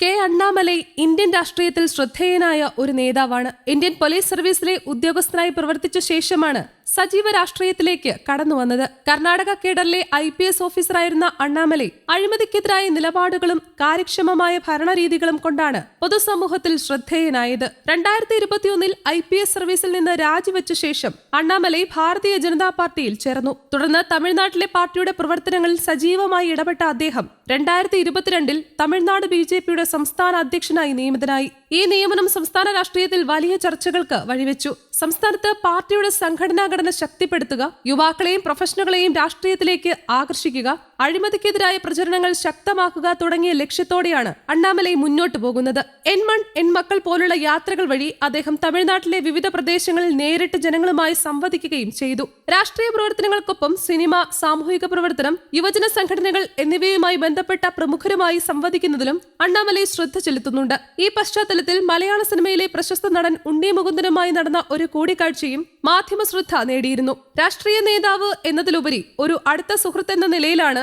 K Annamalai Indian രാഷ്ട്രീയത്തിൽ ശ്രദ്ധേയനായ ഒരു നേതാവാണ്. ഇന്ത്യൻ പോലീസ് സർവീസിലെ ഉദ്യോഗസ്ഥനായി പ്രവർത്തിച്ച ശേഷമാണ് സജീവ രാഷ്ട്രീയത്തിലേക്ക് കടന്നു കടന്നുവന്നത് കർണാടക കേഡറിലെ ഐ പി എസ് ഓഫീസറായിരുന്ന അണ്ണാമലൈ അഴിമതിക്കെതിരായ നിലപാടുകളും കാര്യക്ഷമമായ ഭരണരീതികളും കൊണ്ടാണ് പൊതുസമൂഹത്തിൽ ശ്രദ്ധേയനായത്. രണ്ടായിരത്തി ഇരുപത്തിയൊന്നിൽ ഐ പി എസ് സർവീസിൽ നിന്ന് രാജിവെച്ച ശേഷം അണ്ണാമലൈ ഭാരതീയ ജനതാ പാർട്ടിയിൽ ചേർന്നു. തുടർന്ന് തമിഴ്നാട്ടിലെ പാർട്ടിയുടെ പ്രവർത്തനങ്ങളിൽ സജീവമായി ഇടപെട്ട അദ്ദേഹം രണ്ടായിരത്തി ഇരുപത്തിരണ്ടിൽ തമിഴ്നാട് ബി ജെ പിയുടെ സംസ്ഥാന അധ്യക്ഷനായി നിയമിതനായി. ഈ നിയമനം സംസ്ഥാന രാഷ്ട്രീയത്തിൽ വലിയ ചർച്ചകൾക്ക് വഴിവെച്ചു. സംസ്ഥാനത്ത് പാർട്ടിയുടെ സംഘടനാ ഘടന ശക്തിപ്പെടുത്തുക യുവാക്കളെയും പ്രൊഫഷണലുകളെയും രാഷ്ട്രീയത്തിലേക്ക് ആകർഷിക്കുക അഴിമതിക്കെതിരായ പ്രചരണങ്ങൾ ശക്തമാക്കുക തുടങ്ങിയ ലക്ഷ്യത്തോടെയാണ് അണ്ണാമലൈ മുന്നോട്ടു പോകുന്നത്. എൻമൺ എൻമക്കൾ പോലുള്ള യാത്രകൾ വഴി അദ്ദേഹം തമിഴ്നാട്ടിലെ വിവിധ പ്രദേശങ്ങളിൽ നേരിട്ട് ജനങ്ങളുമായി സംവദിക്കുകയും ചെയ്തു. രാഷ്ട്രീയ പ്രവർത്തനങ്ങൾക്കൊപ്പം സിനിമ സാമൂഹിക പ്രവർത്തനം യുവജന സംഘടനകൾ എന്നിവയുമായി ബന്ധപ്പെട്ട പ്രമുഖരുമായി സംവദിക്കുന്നതിലും അണ്ണാമലൈ ശ്രദ്ധ ചെലുത്തുന്നുണ്ട്. ഈ പശ്ചാത്തലത്തിൽ മലയാള സിനിമയിലെ പ്രശസ്ത നടൻ ഉണ്ണി മുകുന്ദനുമായി നടന്ന ഒരു കൂടിക്കാഴ്ചയും മാധ്യമ ശ്രദ്ധ നേടിയിരുന്നു. രാഷ്ട്രീയ നേതാവ് എന്നതിലുപരി ഒരു അടുത്ത സുഹൃത്ത് എന്ന നിലയിലാണ്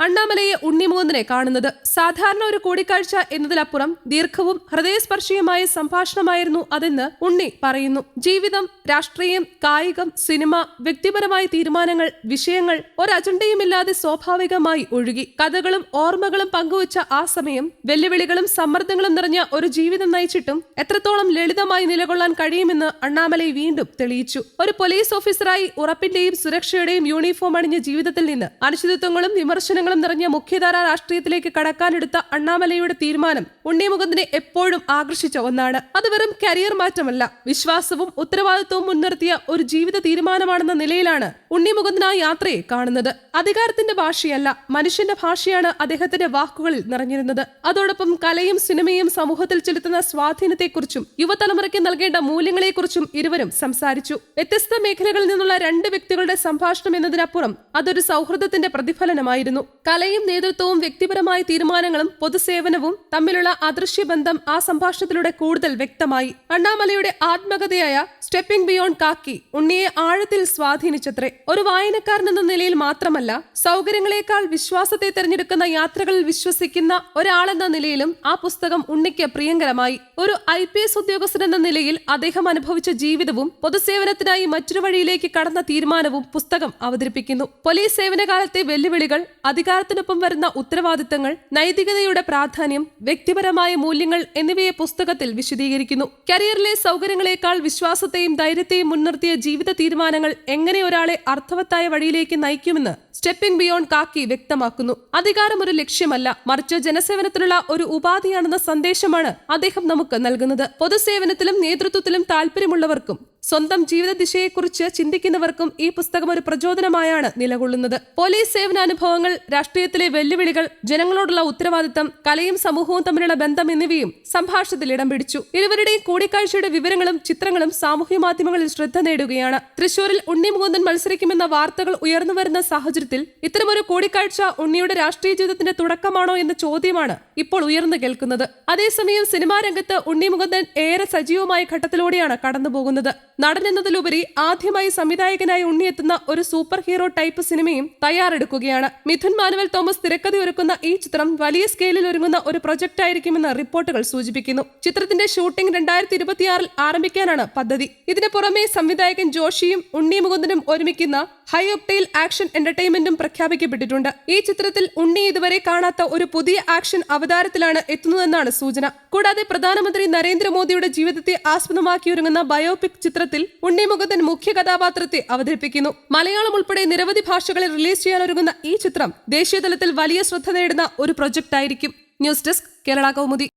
അണ്ണാമലയെ ഉണ്ണിമുകുന്ദനെ കാണുന്നത് സാധാരണ ഒരു കൂടിക്കാഴ്ച എന്നതിലപ്പുറം ദീർഘവും ഹൃദയസ്പർശിയുമായ സംഭാഷണമായിരുന്നു അതെന്ന് ഉണ്ണി പറയുന്നു. ജീവിതം രാഷ്ട്രീയം കായികം സിനിമ വ്യക്തിപരമായ തീരുമാനങ്ങൾ വിഷയങ്ങൾ ഒരു സ്വാഭാവികമായി ഒഴുകി. കഥകളും ഓർമ്മകളും പങ്കുവച്ച ആ സമയം വെല്ലുവിളികളും സമ്മർദ്ദങ്ങളും നിറഞ്ഞ ഒരു ജീവിതം നയിച്ചിട്ടും എത്രത്തോളം ലളിതമായി നിലകൊള്ളാൻ കഴിയുമെന്ന് അണ്ണാമലൈ വീണ്ടും തെളിയിച്ചു. ഒരു പോലീസ് ഓഫീസറായി ഉറപ്പിന്റെയും സുരക്ഷയുടെയും യൂണിഫോം അണിഞ്ഞ ജീവിതത്തിൽ നിന്ന് അനിശ്ചിതത്വങ്ങളും വിമർശനങ്ങളും നിറഞ്ഞ മുഖ്യധാരാ രാഷ്ട്രീയത്തിലേക്ക് കടക്കാനെടുത്ത അണ്ണാമലയുടെ തീരുമാനം ഉണ്ണിമുഖത്തിനെ എപ്പോഴും ആകർഷിച്ച ഒന്നാണ്. അത് വെറും കരിയർ മാറ്റമല്ല. വിശ്വാസവും ഉത്തരവാദിത്വവും മുൻനിർത്തിയ ഒരു ജീവിത തീരുമാനമാണെന്ന നിലയിലാണ് ഉണ്ണിമുഖത്തിന് ആ യാത്രയെ കാണുന്നത്. അധികാരത്തിന്റെ ഭാഷയല്ല മനുഷ്യന്റെ ഭാഷയാണ് അദ്ദേഹത്തിന്റെ വാക്കുകളിൽ നിറഞ്ഞിരുന്നത്. അതോടൊപ്പം കലയും സിനിമയും സമൂഹത്തിൽ ചെലുത്തുന്ന സ്വാധീനത്തെക്കുറിച്ചും യുവതലമുറയ്ക്ക് നൽകേണ്ട മൂല്യങ്ങളെക്കുറിച്ചും ഇരുവരും സംസാരിച്ചു. വ്യത്യസ്ത മേഖലകളിൽ നിന്നുള്ള രണ്ട് വ്യക്തികളുടെ സംഭാഷണം എന്നതിനപ്പുറം അതൊരു സൗഹൃദത്തിന്റെ പ്രതിഫലനമായിരുന്നു. കലയും നേതൃത്വവും വ്യക്തിപരമായ തീരുമാനങ്ങളും പൊതുസേവനവും തമ്മിലുള്ള അദൃശ്യ ബന്ധം ആ സംഭാഷണത്തിലൂടെ കൂടുതൽ വ്യക്തമായി. അണ്ണാമലയുടെ ആത്മകഥയായ സ്റ്റെപ്പിംഗ് ബിയോണ്ട് കാക്കി ഉണ്ണിയെ ആഴത്തിൽ സ്വാധീനിച്ചത്രേ. ഒരു വായനക്കാരൻ എന്ന നിലയിൽ മാത്രമല്ല സൗകര്യങ്ങളെക്കാൾ വിശ്വാസത്തെ തിരഞ്ഞെടുക്കുന്ന യാത്രകളിൽ വിശ്വസിക്കുന്ന ഒരാളെന്ന നിലയിലും ആ പുസ്തകം ഉണ്ണിക്ക് പ്രിയങ്കരമായി. ഒരു ഐ പി എസ് ഉദ്യോഗസ്ഥൻ എന്ന നിലയിൽ അദ്ദേഹം അനുഭവിച്ച ജീവിതവും പൊതുസേവനത്തിനായി മറ്റൊരു വഴിയിലേക്ക് കടന്ന തീരുമാനവും പുസ്തകം അവതരിപ്പിക്കുന്നു. പോലീസ് സേവനകാലത്തെ വെല്ലുവിളികൾ അധികാരത്തിനൊപ്പം വരുന്ന ഉത്തരവാദിത്തങ്ങൾ നൈതികതയുടെ പ്രാധാന്യം വ്യക്തിപരമായ മൂല്യങ്ങൾ എന്നിവയെ പുസ്തകത്തിൽ വിശദീകരിക്കുന്നു. കരിയറിലെ സൗകര്യങ്ങളെക്കാൾ വിശ്വാസത്തെയും ധൈര്യത്തെയും മുൻനിർത്തിയ ജീവിത തീരുമാനങ്ങൾ എങ്ങനെ ഒരാളെ അർത്ഥവത്തായ വഴിയിലേക്ക് നയിക്കുമെന്ന് സ്റ്റെപ്പിംഗ് ബിയോണ്ട് കാക്കി വ്യക്തമാക്കുന്നു. അധികാരം ഒരു ലക്ഷ്യമല്ല മറിച്ച് ജനസേവനത്തിനുള്ള ഒരു ഉപാധിയാണെന്ന സന്ദേശമാണ് അദ്ദേഹം നമുക്ക് നൽകുന്നത്. പൊതുസേവനത്തിലും നേതൃത്വത്തിലും താല്പര്യമുള്ളവർക്കും സ്വന്തം ജീവിത ദിശയെക്കുറിച്ച് ചിന്തിക്കുന്നവർക്കും ഈ പുസ്തകം ഒരു പ്രചോദനമായാണ് നിലകൊള്ളുന്നത്. പോലീസ് സേവന അനുഭവങ്ങൾ രാഷ്ട്രീയത്തിലെ വെല്ലുവിളികൾ ജനങ്ങളോടുള്ള ഉത്തരവാദിത്തം കലയും സമൂഹവും തമ്മിലുള്ള ബന്ധം എന്നിവയും സംഭാഷണത്തിൽ ഇടം പിടിച്ചു. ഇരുവരുടെയും കൂടിക്കാഴ്ചയുടെ വിവരങ്ങളും ചിത്രങ്ങളും സാമൂഹ്യ മാധ്യമങ്ങളിൽ ശ്രദ്ധ നേടുകയാണ്. തൃശൂരിൽ ഉണ്ണി മുകുന്ദൻ മത്സരിക്കുമെന്ന വാർത്തകൾ ഉയർന്നു വരുന്ന സാഹചര്യത്തിൽ ഇത്തരമൊരു കൂടിക്കാഴ്ച ഉണ്ണിയുടെ രാഷ്ട്രീയ ജീവിതത്തിന്റെ തുടക്കമാണോ എന്ന ചോദ്യമാണ് ഇപ്പോൾ ഉയർന്നു കേൾക്കുന്നത്. അതേസമയം സിനിമാ രംഗത്ത് ഉണ്ണി മുകുന്ദൻ ഏറെ സജീവമായ ഘട്ടത്തിലൂടെയാണ് കടന്നുപോകുന്നത്. നടൻ എന്നതിലുപരി ആദ്യമായി സംവിധായകനായി ഉണ്ണിയെത്തുന്ന ഒരു സൂപ്പർ ഹീറോ ടൈപ്പ് സിനിമയും തയ്യാറെടുക്കുകയാണ്. മിഥുൻ മാനുവൽ തോമസ് തിരക്കഥയൊരുക്കുന്ന ഈ ചിത്രം വലിയ സ്കെയിലിൽ ഒരുങ്ങുന്ന ഒരു പ്രൊജക്ട് ആയിരിക്കുമെന്ന് റിപ്പോർട്ടുകൾ സൂചിപ്പിക്കുന്നു. ചിത്രത്തിന്റെ ഷൂട്ടിംഗ് രണ്ടായിരത്തി ഇരുപത്തിയാറിൽ ആരംഭിക്കാനാണ് പദ്ധതി. ഇതിനു പുറമെ സംവിധായകൻ ജോഷിയും ഉണ്ണി മുകുന്ദനും ഒരുമിക്കുന്ന ഹൈ ഒപ്റ്റെയിൽ ആക്ഷൻ എന്റർടൈൻമെന്റും പ്രഖ്യാപിക്കപ്പെട്ടിട്ടുണ്ട്. ഈ ചിത്രത്തിൽ ഉണ്ണി ഇതുവരെ കാണാത്ത ഒരു പുതിയ ആക്ഷൻ അവതാരത്തിലാണ് എത്തുന്നതെന്നാണ് സൂചന. കൂടാതെ പ്രധാനമന്ത്രി നരേന്ദ്രമോദിയുടെ ജീവിതത്തെ ആസ്പദമാക്കിയൊരുങ്ങുന്ന ബയോപിക് ചിത്രത്തിൽ ഉണ്ണി മുകുന്ദൻ മുഖ്യ കഥാപാത്രത്തെ അവതരിപ്പിക്കുന്നു. മലയാളം ഉൾപ്പെടെ നിരവധി ഭാഷകളിൽ റിലീസ് ചെയ്യാനൊരുങ്ങുന്ന ഈ ചിത്രം ദേശീയതലത്തിൽ വലിയ ശ്രദ്ധ നേടുന്ന ഒരു പ്രൊജക്ട് ആയിരിക്കും ന്യൂസ് ഡെസ്ക് കേരള കൗമുദി.